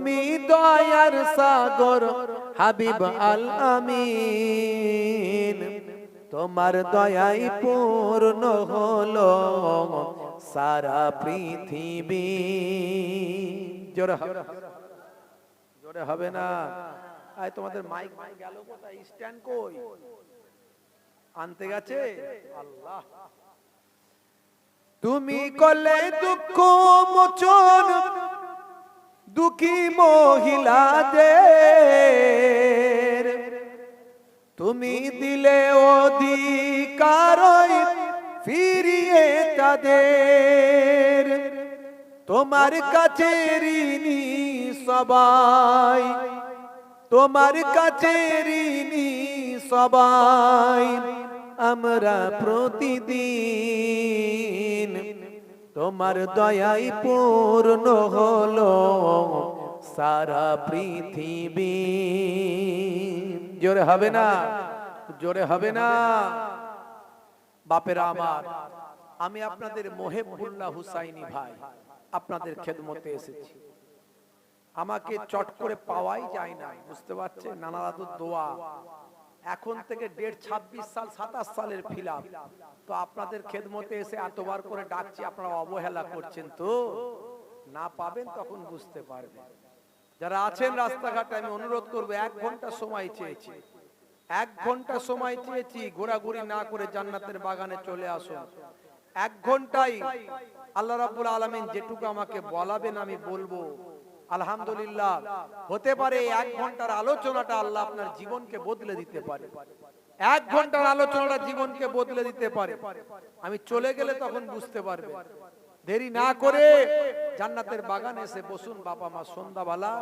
তুমি দয়ার সাগর, হাবিব আল আমিন তোমার দয়াই পূর্ণ হলো সারা পৃথিবী। জোরে হবে। জোরে হবে না। আয়, তোমাদের মাইক মাইক গেল কোথায়? স্ট্যান্ড কই? আনতে গেছে? আল্লাহ। তুমি কলে দুঃখ মোচন দুঃখী মহিলাদের। তুমি দিলে অধিকার ফিরিয়ে তাদের। তোমার কাছে ঋণী সবাই, তোমার কাছে ঋণী সবাই, আমরা প্রতিদিন তোমার দয়াই পূর্ণ হলো সারা পৃথিবী। জোরে হবে না, জোরে হবে না। বাপেরা আমার, আমি আপনাদের মোহেবুল্লাহ হুসাইনি ভাই, আপনাদের খেদমতে এসেছি। আমাকে চট করে পাওয়াই যায় না বুঝতে পারছেন? নানা দোয়া। এখন থেকে দেড় ছাব্বিশ সাল সাতাশ সালের ফিলাম তো আপনাদের খেদমতে এসে এতবার করে ডাকছি আপনারা অবহেলা করছেন তো? না পাবেন তখন বুঝতে পারবেন যারা আছেন রাস্তাঘাটে আমি অনুরোধ করব এক ঘণ্টা সময় চেয়েছি। এক ঘণ্টা সময় চেয়েছি ঘোরাঘুরি না করে জান্নাতের বাগানে চলে আসুন। এক ঘন্টাই আল্লাহ রাব্বুল আলামিন যেটুকু আমাকে বলাবেন আমি বলব। আলহামদুলিল্লাহ, হতে পারে এক ঘণ্টার আলোচনাটা আল্লাহ আপনার জীবনকে বদলে দিতে পারে। এক ঘণ্টার আলোচনাটা জীবনকে বদলে দিতে পারে। আমি চলে গেলে তখন বুঝতে পারবে দেরি না করে জান্নাতের বাগানে এসে বসুন, বাবা মা সন্ধ্যাবেলা।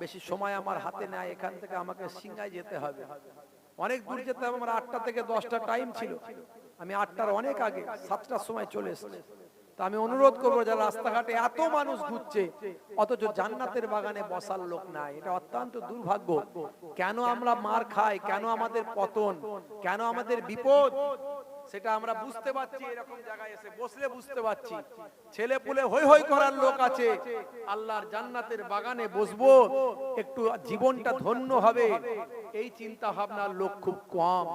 বেশি সময় আমার হাতে নেয় এখান থেকে আমাকে সিঙ্গায় যেতে হবে। অনেক দূর যেতে হবে, আমার আটটা থেকে দশটা টাইম ছিল। আমি আটটার অনেক আগে সাতটার সময় চলে এসেছি। তা আমি অনুরোধ করব যারা রাস্তাঘাটে এত মানুষ ঘুরছে, অথচ জান্নাতের বাগানে বসার লোক নাই। এটা অত্যন্ত দুর্ভাগ্য। কেন আমরা মার খাই? কেন আমাদের পতন? কেন আমাদের বিপদ? সেটা আমরা বুঝতে পারছি, এরকম জায়গায় এসে বসলে বুঝতে পারছি। ছেলে পুলে হই হই করার লোক আছে। আল্লাহর জান্নাতের বাগানে বসবো, একটু জীবনটা ধন্য হবে। এই চিন্তা ভাবনার লোক খুব কম।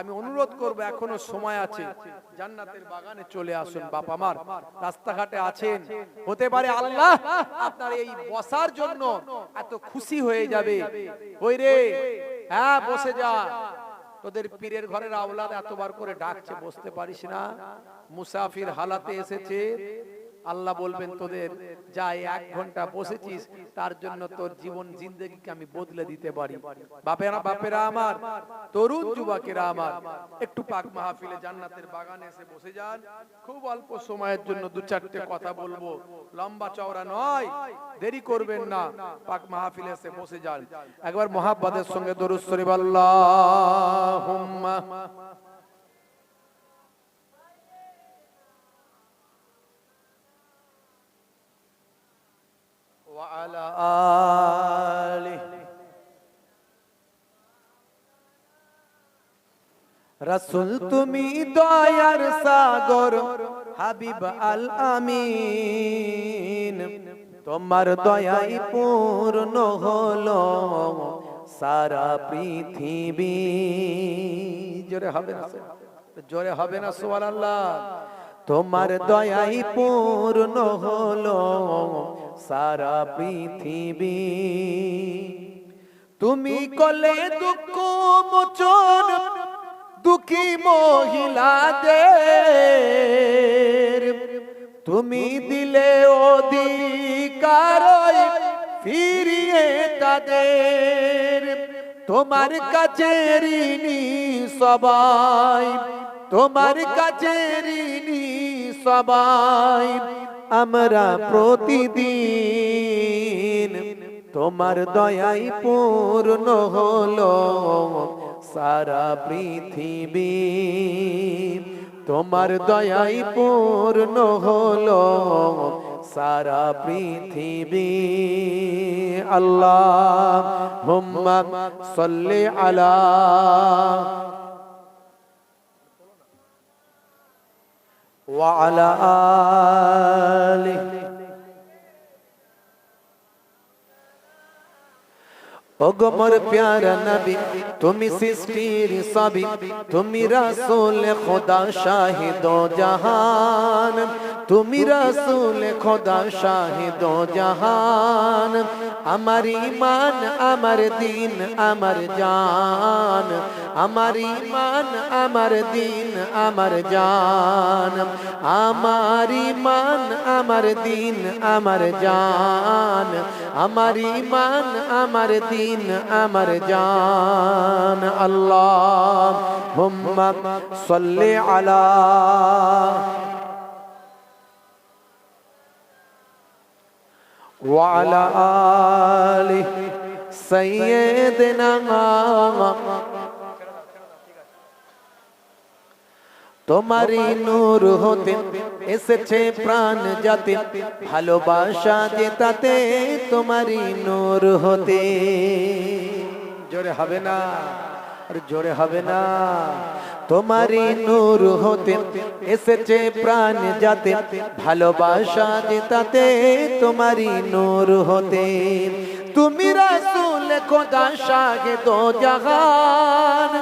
আমি অনুরোধ করব, এখনও সময় আছে। জান্নাতের বাগানে চলে আসুন, বাপ আমার। রাস্তাঘাটে আছেন। হতে পারে আল্লাহ আপনার এই বসার জন্য এত খুশি হয়ে যাবে। ওই রে হ্যাঁ বসে যা। তোদের পীরের ঘরের আওলাদ এতবার করে ডাকছে, বসতে পারিস না। মুসাফির হালাতে এসেছে। আল্লাহ বলবেন তোদের যা এক ঘণ্টা বসেছিস তার জন্য তোর জীবন জিন্দগিকে আমি বদলে দিতে পারি। বাপেরা বাপেরা আমার তরুণ যুবকেরা আমার একটু পাক মাহফিলে জান্নাতের বাগানে এসে বসে যান। খুব অল্প সময়ের জন্য দু চারটে কথা বলব। লম্বা চওড়া নয় দেরি করবেন না। পাক মাহফিলে এসে বসে যান। একবার মহাব্বাদের সঙ্গে দরুদ শরীফ আল্লাহুম্মা। وعلى آله রসুল তুমি দয়ার সাগর হাবিব আল আমিন তোমার দয়াই পূর্ণ হলো সারা পৃথিবী জোরে হবে না জোরে হবে না সুবহান আল্লাহ তোমার দয়াই পূর্ণ হলো সারা পৃথিবী। তুমি কলে দুঃখ মোচন দুঃখী মহিলাদের। তুমি দিলে অধিকার ফিরিয়ে তাদের। তোমার কাছে ঋণী সবাই তোমার কাছে ঋণী সবাই। আমরা প্রতিদিন তোমার দয়াই পূর্ণ হলো সারা পৃথিবী। তোমার দয়াই পূর্ণ হলো সারা পৃথিবী। আল্লাহ হুম্মা সাল্লি আলা وعلى آله ও গোমর প্যারা নবী তুমি সৃষ্টির সবই তুমি রাসূল খোদা শাহিদ জাহান তুমি রাসূল খোদা শাহিদ জাহান আমার ইমান আমার দিন আমার জান আমার ইমান আমার দিন আমার জান আমার ইমান আমার দিন আমার জান আমার ইমান আমার দিন আমার জান আল্লাহ হুম্মা সাল্লি আলা وعلى آله سيدنا তোমারই নূর হতে এসেছে প্রাণ যাতে ভালোবাসা যে তাতে তোমারই নূর হতে। জোরে হবে না, আর জোরে হবে না। তোমারই নূর হতে এসেছে প্রাণ যাতে ভালোবাসা যে তাতে তোমারই নূর হতে। তুমি রাসূল খোদা শাহে দো জাহান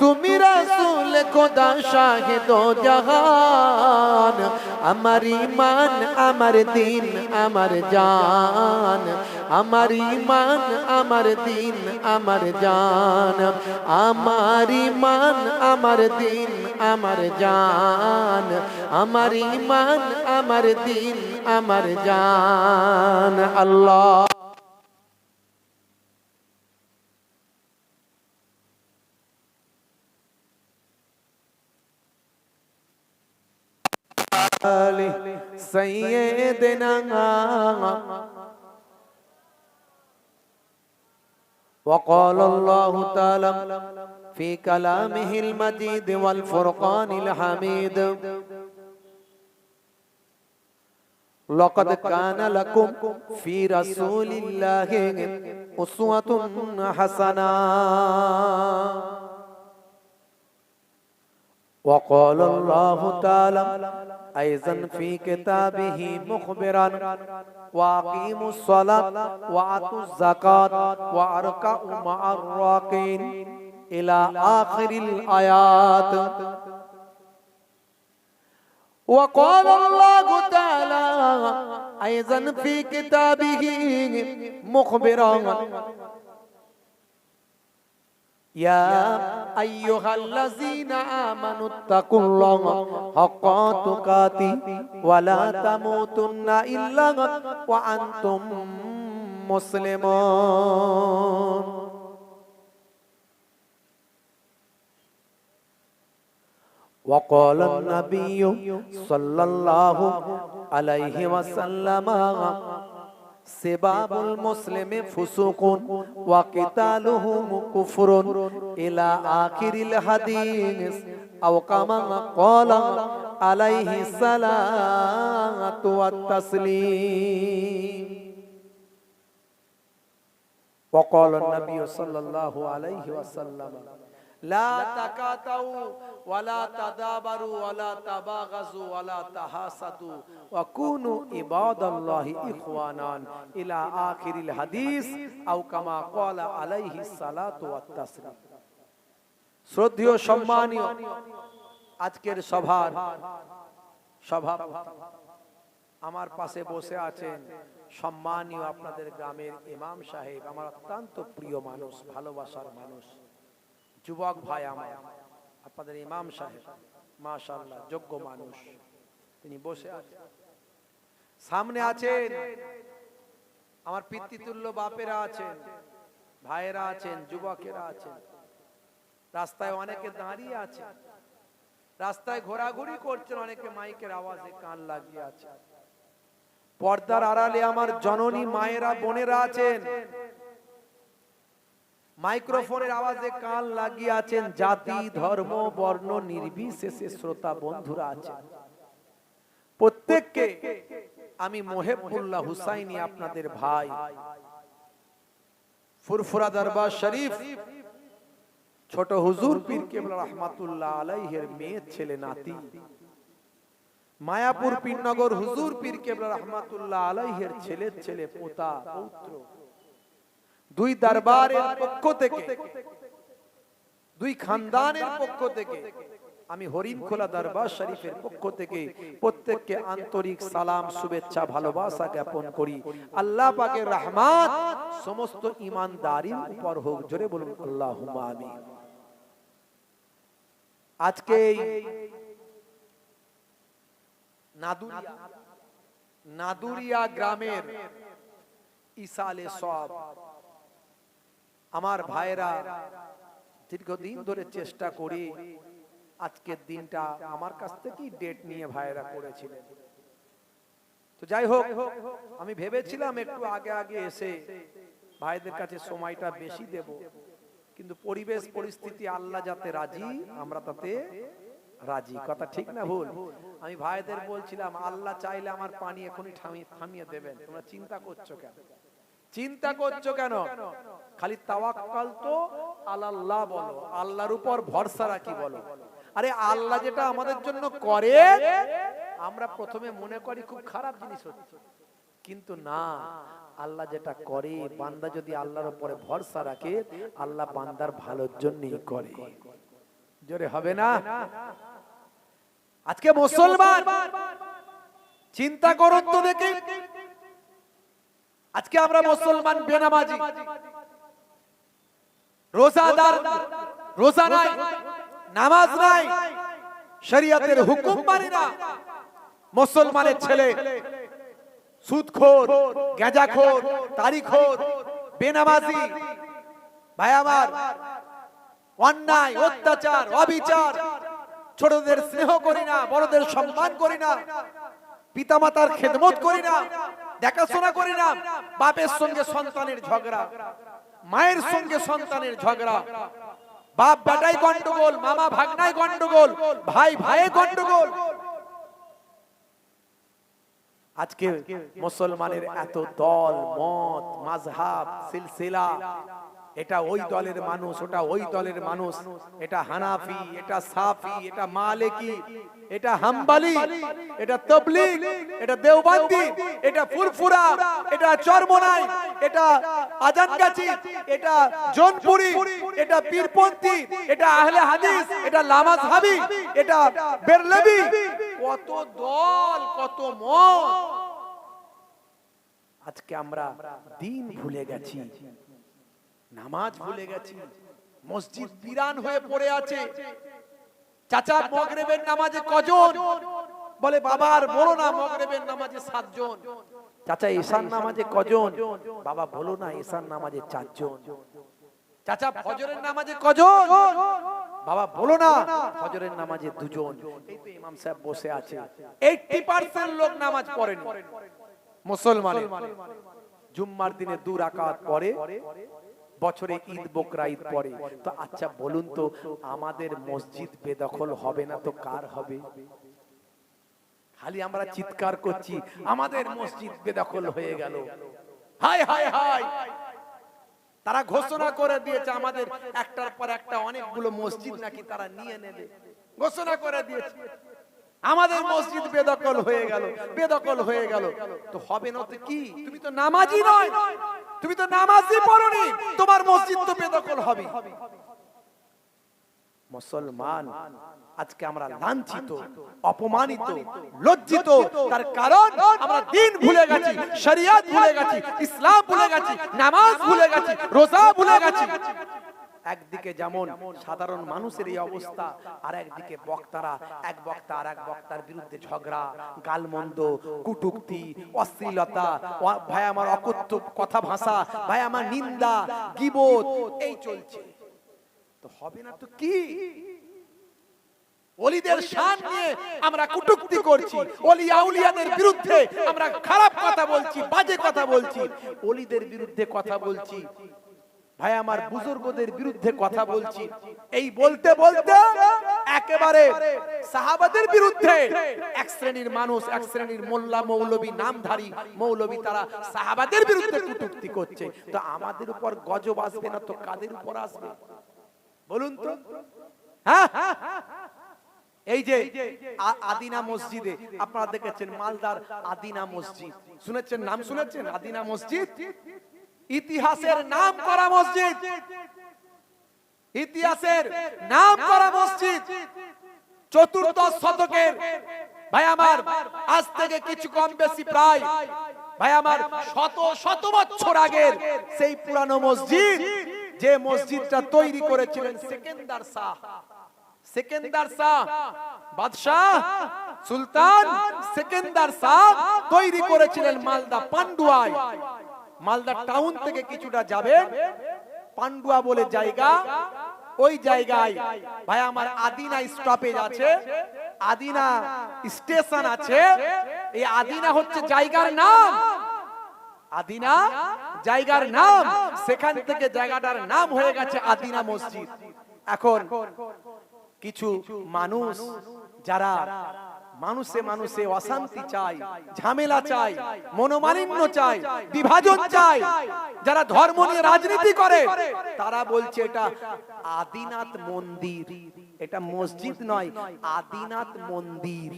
তুমি রাসূল খোদা শাহে দো জাহান। আমার ইমান আমার দিন, আমার জান। আমার ইমান আমার দিন, আমার জান। আমার ইমান আমার দিন, আমার জান। আমার ইমান আমার দিন, আমার জান। আল্লাহ سيدنا وقال الله تعالى في كلامه المجيد والفرقان الحميد لقد كان لكم في رسول الله أسوة حسنة وقال الله تعالى أيضا في كتابه مخبرا وأقيموا الصلاة وآتوا الزكاة وأركعوا مع الراكعين إلى آخر الآيات وقال الله تعالى أيضا في كتابه مخبرا يا أيها الذين آمنوا اتقوا الله حق تقاته ولا تموتن إلا وأنتم مسلمون وقال النبي صلى الله عليه وسلم سباب المسلم فسوق وقتاله كفر إلى آخر الحديث أو كما قال عليه الصلاة والتسليم وقال النبي صلى الله عليه وسلم লা তাকাতাউ ওয়ালা তাদাবারু ওয়ালা তাবাগাজু ওয়ালা তাহাসাদু ওয়া কুনু ইবাদাল্লাহি ইখওয়ানান। ইলা আখিরিল হাদিস, আও কামা ক্বালা আলাইহি সালাতু ওয়াত তাসলিম। শ্রদ্ধেয়, সম্মানীয়, আজকের সভার সভাপতি আমার পাশে বসে আছেন সম্মানীয় আপনাদের গ্রামের ইমাম সাহেব, আমার অত্যন্ত প্রিয় মানুষ, ভালোবাসার মানুষ। যুবক ভাই আমার, আপনাদের ইমাম সাহেব, মাশাআল্লাহ, যোগ্য মানুষ। তিনি বসে আছেন। সামনে আছেন। আমার পিতৃতুল্য বাপেরা আছেন, ভাইয়েরা আছেন, যুবকেরা আছেন। রাস্তায় অনেকে দাঁড়িয়ে আছে রাস্তায় ঘোরাঘুরি করছেন, অনেকে মাইকের আওয়াজে কান লাগিয়ে আছে পর্দার আড়ালে আমার জননী, মায়েরা, বোনেরা আছেন। মাইক্রোফোনের আওয়াজে কান লাগিয়ে আছেন জাতি, ধর্ম, বর্ণ, নির্বিশেষে শ্রোতা বন্ধুরা আছেন। প্রত্যেককে আমি মোহেবুল্লাহ হুসাইনি আপনাদের ভাই। ফুরফুরা দরবার শরীফ, ছোট হুজুর পীর কেবলা রহমাতুল্লাহ আলাইহের মেয়ে, ছেলে, নাতি। মায়াপুর পীরনগর হুজুর পীর কেবলা রহমাতুল্লাহ আলাইহের ছেলের ছেলে, পোতা, পৌত্র। দুই দরবারের পক্ষ থেকে, দুই খানদানের পক্ষ থেকে, আমি হরিণখোলা দরবার শরীফের পক্ষ থেকে প্রত্যেককে আন্তরিক সালাম, শুভেচ্ছা, ভালোবাসা জ্ঞাপন করি। আল্লাহ পাকের রহমান সমস্ত ইমানদারির উপর হোক, জোরে বলুন আল্লাহ আমিন। আজকে নাদুরিয়া গ্রামের ইসালে সব আমার ভাইরা দীর্ঘদিন ধরে চেষ্টা করি আজকের দিনটা আমার কাছ থেকেই ডেট নিয়ে ভাইরা করেছিলেন। তো যাই হোক, আমি ভেবেছিলাম একটু আগে আগে এসে ভাইদের কাছে সময়টা বেশি দেব, কিন্তু পরিবেশ, পরিস্থিতি আল্লাহ যাতে রাজি, আমরা তাতে রাজি। কথা ঠিক না ভুল? আমি ভাইদের বলছিলাম, আল্লাহ চাইলে আমার পানি এখনই থামিয়ে থামিয়ে দেবেন। তোমরা চিন্তা করছ কেন? চিন্তা করছ কেন? খালি তাওয়াক্কাল তো আল্লাহ বলো আল্লাহর উপর ভরসা রাখি বলো। আরে আল্লাহ যেটা আমাদের জন্য করে আমরা প্রথমে মনে করি খুব খারাপ জিনিস হচ্ছে। কিন্তু না আল্লাহ যেটা করে বান্দা যদি আল্লাহর উপরে ভরসা রাখে আল্লাহ বান্দার ভালোর জন্যই করে। জোরে হবে না? আজকে মুসলমান চিন্তা করুন তো দেখি। আজকে আমরা মুসলমান বেনামাজি। রোজাদার রোজা নাই নামাজ নাই। শরিয়তের হুকুম মানি না। মুসলমানের ছেলে সুদখোর গেজাখোর তারিখোর বেনামাজি। ভাই আমার অন্যায় অত্যাচার অবিচার ছোটদের স্নেহ করি না বড়দের সম্মান করি না পিতামাতার খেদমত করি না। দেখাশোনা করি না, বাপের সঙ্গে সন্তানের ঝগড়া, মায়ের সঙ্গে সন্তানের ঝগড়া। বাপ, বেটাই গন্ডগোল, মামা ভাগনায় গন্ডগোল, ভাই ভাইয়ে গন্ডগোল। আজকে মুসলমানের এত দল, মত মাঝহাব সিলসিলা এটা ওই দলের মানুষ, ওটা ওই দলের মানুষ, এটা হানাফি, এটা সাফি, এটা মালিকি, এটা হাম্বালি, এটা তবলিগ, এটা দেওবন্দি, এটা ফুরফুরা, এটা চরমনাই, এটা আজানগাছি এটা জোনপুরি, এটা পীরপন্থী, এটা আহলে হাদিস, এটা লামাজহাবি এটা বেরলবি। কত দল, কত মত। আজকে আমরা দিন ভুলে গেছি। নামাজ ভুলে গেছি। মসজিদ বিরান হয়ে পড়ে আছে। চাচা মগরেবের নামাজে কজন? বলে বাবা আর বলো না মগরেবের নামাজে সাতজন। চাচা ঈশান নামাজে কজন? বাবা বলো না ঈশান নামাজে চারজন। চাচা ফজরের নামাজে কজন? বাবা বলো না ফজরের নামাজে দুজন। এই তো ইমাম সাহেব বসে আছে। 80% লোক নামাজ পড়েন। মুসলমান জুম্মার দিনে দু রাকাত পড়ে। বছরে ঈদ বকরা ঈদ পড়ে। তো আচ্ছা বলুন তো, আমাদের মসজিদ বেদখল হবে না তো কার হবে? খালি আমরা চিৎকার করছি, আমাদের মসজিদ বেদখল হয়ে গেল। হায় হায় হায়! তারা ঘোষণা করে দিয়েছে, আমাদের একটার পর একটা অনেকগুলো মসজিদ নাকি তারা নিয়ে নেবে। ঘোষণা করে দিয়েছে। আমাদের মসজিদ বেদখল হয়ে গেল বেদখল হয়ে গেল। তো হবে না তো কি? তুমি তো নামাজি নয়। তুমি তো নামাজই পড়নি। তোমার মসজিদ তো বেদখল হবে। মুসলমান আজকে আমরা লাঞ্ছিত অপমানিত লজ্জিত তার কারণ আমরা দিন ভুলে গেছি শরিয়ত ভুলে গেছি ইসলাম ভুলে গেছি নামাজ ভুলে গেছি রোজা ভুলে গেছি। একদিকে যেমন সাধারণ মানুষের এই অবস্থা আর একদিকে বক্তারা, এক বক্তা আর এক বক্তার বিরুদ্ধে ঝগড়া, গালমন্দ, কুটুক্তি, অশ্লীলতা ভাই আমার অকথ্য কথা ভাষা, ভাই আমার নিন্দা, গিবত, এই চলছে। তো হবে না তো কি? অলিদের শান নিয়ে আমরা কুটুক্তি করছি, অলি আউলিয়াদের বিরুদ্ধে আমরা খারাপ কথা বলছি, বাজে কথা বলছি, অলিদের বিরুদ্ধে কথা বলছি। ভাই আমার বুজুর্গদের বিরুদ্ধে কথা বলছি। এই বলতে বলতে একেবারে সাহাবাদের বিরুদ্ধে এক শ্রেণির মানুষ এক শ্রেণির মোল্লা মৌলবী নামধারী মৌলবী তারা সাহাবাদের বিরুদ্ধে কুটুক্তি করছে। তো আমাদের উপর গজব আসবে না তো কাদের উপর আসবে? বলুন তো। হ্যাঁ? এই যে আদিনা মসজিদে আপনারা দেখেছেন মালদার আদিনা মসজিদ। শুনেছেন? নাম শুনেছেন? আদিনা মসজিদ? ইতিহাসের নাম করা মসজিদ। ইতিহাসের নাম করা মসজিদ। চতুর্দশ শতকের। ভাই আমার আজ থেকে কিছু কম বেশি প্রায় ভাই আমার শত শত বছর আগের সেই পুরানো মসজিদ যে মসজিদটা তৈরি করেছিলেন সেকেন্দার শাহ। সেকেন্দার শাহ বাদশাহ সুলতান সেকেন্দার শাহ তৈরি করেছিলেন মালদা পান্ডুয়ায়। মালদা টাউন থেকে কিছুটা যাবেন। পান্ডুয়া বলে জায়গা। ওই জায়গায় ভাই আমার আদিনা স্টপেজ আছে। আদিনা স্টেশন আছে। এই আদিনা হচ্ছে জায়গার নাম। আদিনা জায়গার নাম। সেখান থেকে জায়গাটার নাম হয়ে গেছে আদিনা মসজিদ। এখন কিছু মানুষ যারা মানুষে মানুষে অশান্তি চাই ঝামেলা চাই মনোমালিন্য চাই বিভাজন চাই যারা ধর্ম নিয়ে রাজনীতি করে তারা বলছে এটা আদিনাথ মন্দির এটা মসজিদ নয় আদিনাথ মন্দির।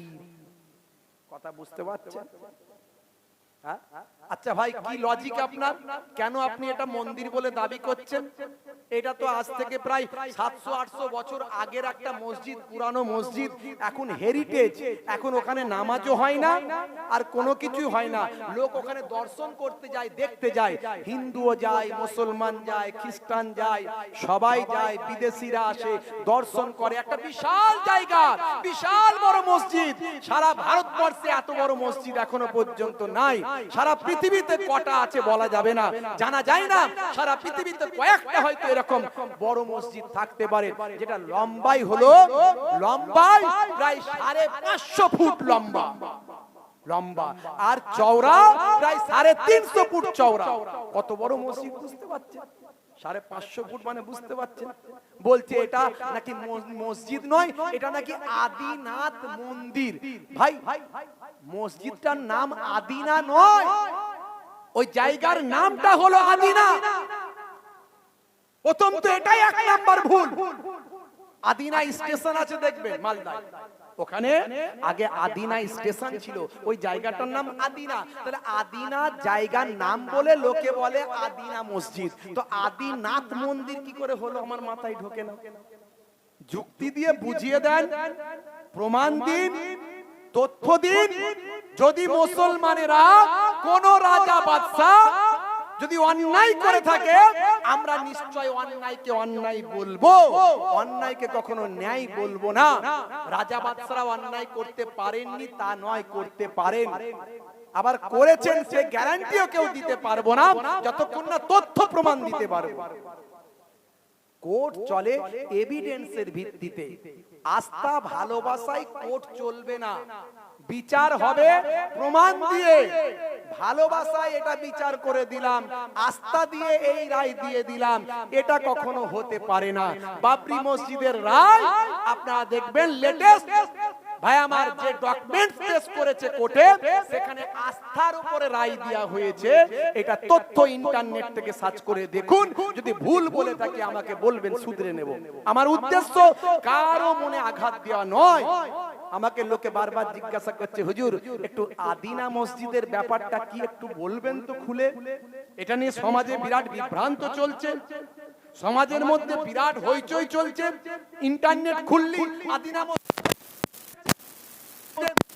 কথা বুঝতে পারছেন? হ্যাঁ? আচ্ছা ভাই, কি লজিক আপনার? কেন আপনি এটা মন্দির বলে দাবি করছেন? এটা তো আজ থেকে প্রায় সাতশো, আটশো বছর আগের একটা মসজিদ, পুরানো মসজিদ, এখন হেরিটেজ এখন ওখানে নামাজও হয় না, আর কোনো কিছু হয় না। লোক ওখানে দর্শন করতে যায়, দেখতে যায়। হিন্দুও যায়, মুসলমান যায়, খ্রিস্টান যায়, সবাই যায়, বিদেশিরা আসে, দর্শন করে। একটা বিশাল জায়গা, বিশাল বড় মসজিদ। সারা ভারতবর্ষে এত বড় মসজিদ এখনও পর্যন্ত নাই। সারা পৃথিবীতে কটা আছে বলা যাবে না। জানা যায় না, সারা পৃথিবীতে কয়েকটা হয়তো এরকম বড় মসজিদ থাকতে পারে, যেটা লম্বাই হলো, লম্বাই প্রায় সাড়ে পাঁচশো ফুট লম্বা। লম্বা। আর চওড়া প্রায় সাড়ে তিনশো ফুট চওড়া। কত বড় মসজিদ বুঝতে পারছেন? সাড়ে পাঁচশো ফুট মানে বুঝতে পারছেন? বলছে এটা নাকি মসজিদ নয়, এটা নাকি আদিনাথ মন্দির। ভাই ভাই, মসজিদটার নাম আদিনা নয়। ওই জায়গার নামটা হলো আদিনা। প্রথম তো এটাই এক নাম্বার ভুল। আদিনা স্টেশন আছে দেখবেন, মালদায়। ওখানে আগে আদিনা স্টেশন ছিল। ওই জায়গাটার নাম আদিনা। তাহলে আদিনা জায়গার নাম বলে লোকে বলে আদিনা মসজিদ। তো আদিনাথ মন্দির কি করে হলো? আমার মাথায় ঢোকে না। যুক্তি দিয়ে বুঝিয়ে দেন, প্রমাণ দিন। তথ্য দিন যদি মুসলমানেরা কোন রাজা, বাদশাহ যদি অন্যায় করে থাকে, আমরা নিশ্চয় অন্যায়কে অন্যায় বলব। অন্যায়কে কখনো ন্যায় বলব না। রাজা, বাদশারা অন্যায় করতে পারেননি, তা নয়, করতে পারেন। আবার করেছেন, সে গ্যারান্টিও কেউ দিতে পারব না, যতক্ষণ না তথ্য প্রমাণ দিতে পারব। কোর্ট চলে এভিডেন্সের ভিত্তিতে। আস্থা ভালোবাসায় কোর্ট চলবে না। বিচার হবে প্রমাণ দিয়ে। ভালোবাসায় এটা বিচার করে দিলাম। আস্থা দিয়ে এই রায় দিয়ে দিলাম। এটা কখনো হতে পারে না। বাবরি মসজিদের রায় আপনারা দেখবেন লেটেস্ট ভাই, আমার যে ডকুমেন্ট পেশ করেছে কোর্টে, সেখানে আস্থার উপরে রায় দেওয়া হয়েছে। এটা তথ্য ইন্টারনেট থেকে সার্চ করে দেখুন। যদি ভুল বলে থাকি, আমাকে বলবেন শুধরে নেব। আমার উদ্দেশ্য, কারও মনে আঘাত দেওয়া নয়। আমাকে লোকে বারবার জিজ্ঞাসা করছে, হুজুর, একটু আদিনা মসজিদের ব্যাপারটা কি একটু বলবেন তো খুলে? এটা নিয়ে সমাজে বিরাট বিভ্রান্ত চলছে। সমাজের মধ্যে বিরাট হইচই চলছে। ইন্টারনেট খুললি আদিনা মসজিদ them